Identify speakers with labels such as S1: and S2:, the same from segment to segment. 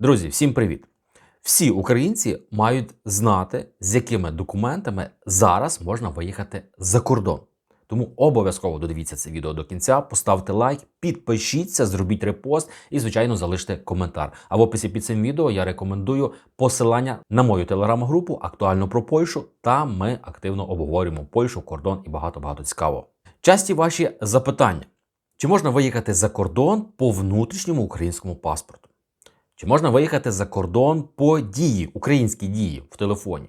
S1: Друзі, всім привіт! Всі українці мають знати, з якими документами зараз можна виїхати за кордон. Тому обов'язково додивіться це відео до кінця, поставте лайк, підпишіться, зробіть репост і, звичайно, залиште коментар. А в описі під цим відео я рекомендую посилання на мою телеграм-групу актуально про Польщу. Там ми активно обговорюємо Польщу, кордон і багато багато цікавого. Часті ваші запитання: чи можна виїхати за кордон по внутрішньому українському паспорту? Чи можна виїхати за кордон по дії, українській дії в телефоні?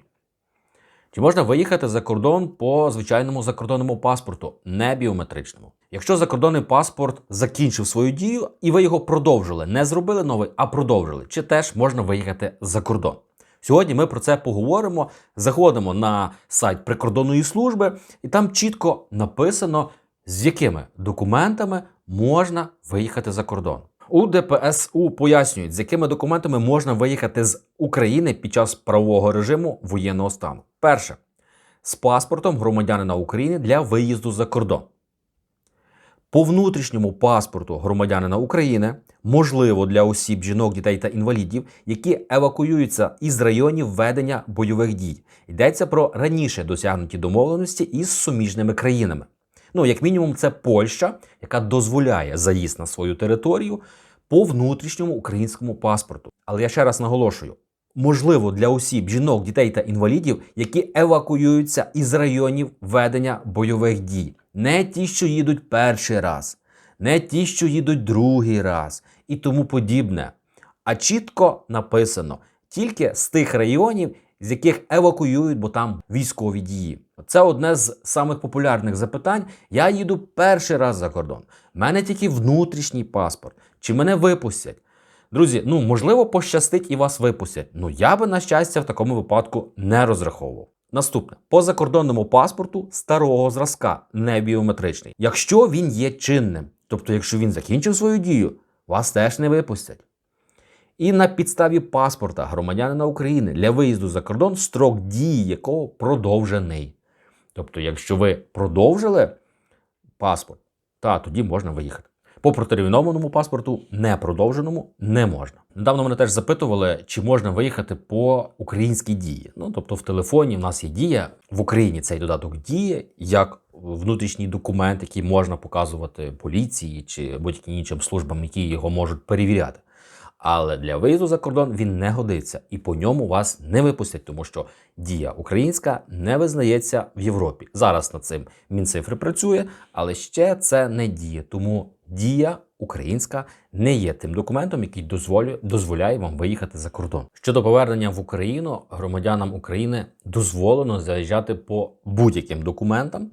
S1: Чи можна виїхати за кордон по звичайному закордонному паспорту, не біометричному? Якщо закордонний паспорт закінчив свою дію і ви його продовжили, не зробили новий, а продовжили, чи теж можна виїхати за кордон? Сьогодні ми про це поговоримо. Заходимо на сайт прикордонної служби, і там чітко написано, з якими документами можна виїхати за кордон. У ДПСУ пояснюють, з якими документами можна виїхати з України під час правового режиму воєнного стану. Перше з паспортом громадянина України для виїзду за кордон. По внутрішньому паспорту громадянина України можливо для осіб, жінок, дітей та інвалідів, які евакуюються із районів ведення бойових дій. Йдеться про раніше досягнуті домовленості із суміжними країнами. Ну, як мінімум, це Польща, яка дозволяє заїзд на свою територію по внутрішньому українському паспорту. Але я ще раз наголошую: можливо для осіб, жінок, дітей та інвалідів, які евакуюються із районів ведення бойових дій, не ті, що їдуть перший раз, не ті, що їдуть другий раз, і тому подібне. А чітко написано тільки з тих районів, з яких евакуюють, бо там військові дії. Це одне з самих популярних запитань. Я їду перший раз за кордон. У мене тільки внутрішній паспорт. Чи мене випустять? Друзі, ну можливо, пощастить і вас випустять. Ну я би на щастя в такому випадку не розраховував. Наступне по закордонному паспорту старого зразка, не біометричний. Якщо він є чинним, тобто, якщо він закінчив свою дію, вас теж не випустять. І на підставі паспорта громадянина України для виїзду за кордон строк дії якого продовжений. Тобто, якщо ви продовжили паспорт, та тоді можна виїхати. По протермінованому паспорту, не продовженому, не можна. Недавно мене теж запитували, чи можна виїхати по українській дії. Ну тобто, в телефоні в нас є дія в Україні. Цей додаток діє як внутрішній документ, який можна показувати поліції чи будь-яким іншим службам, які його можуть перевіряти. Але для виїзду за кордон він не годиться і по ньому вас не випустять, тому що дія українська не визнається в Європі. Зараз над цим Мінцифри працює, але ще це не діє. Тому дія українська не є тим документом, який дозволює, дозволяє вам виїхати за кордон. Щодо повернення в Україну, громадянам України дозволено заїжджати по будь-яким документам.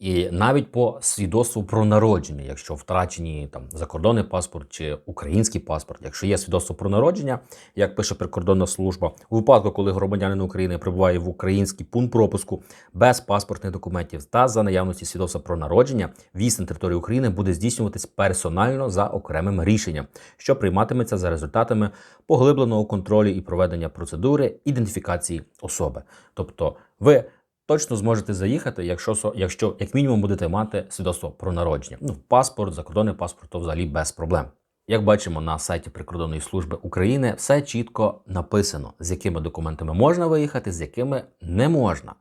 S1: І навіть по свідоцтву про народження, якщо втрачені там закордонний паспорт чи український паспорт, якщо є свідоцтво про народження, як пише прикордонна служба, у випадку, коли громадянин України прибуває в український пункт пропуску без паспортних документів та за наявності свідоцтва про народження, в'їзд на територію України буде здійснюватись персонально за окремим рішенням, що прийматиметься за результатами поглибленого контролю і проведення процедури ідентифікації особи. Тобто, ви точно зможете заїхати, якщо якщо як мінімум будете мати свідоцтво про народження. Ну, паспорт, закордонний паспорт, то взагалі без проблем. Як бачимо на сайті прикордонної служби України, все чітко написано, з якими документами можна виїхати, з якими не можна.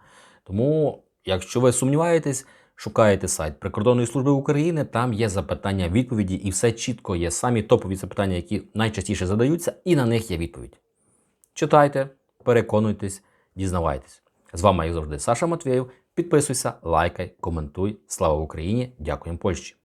S1: Тому, якщо ви сумніваєтесь, шукаєте сайт прикордонної служби України, там є запитання, відповіді, і все чітко є самі топові запитання, які найчастіше задаються, і на них є відповідь. Читайте, переконуйтесь, дізнавайтесь. З вами, як завжди, Саша Матвєєв. Підписуйся, лайкай, коментуй. Слава Україні! Дякуємо Польщі!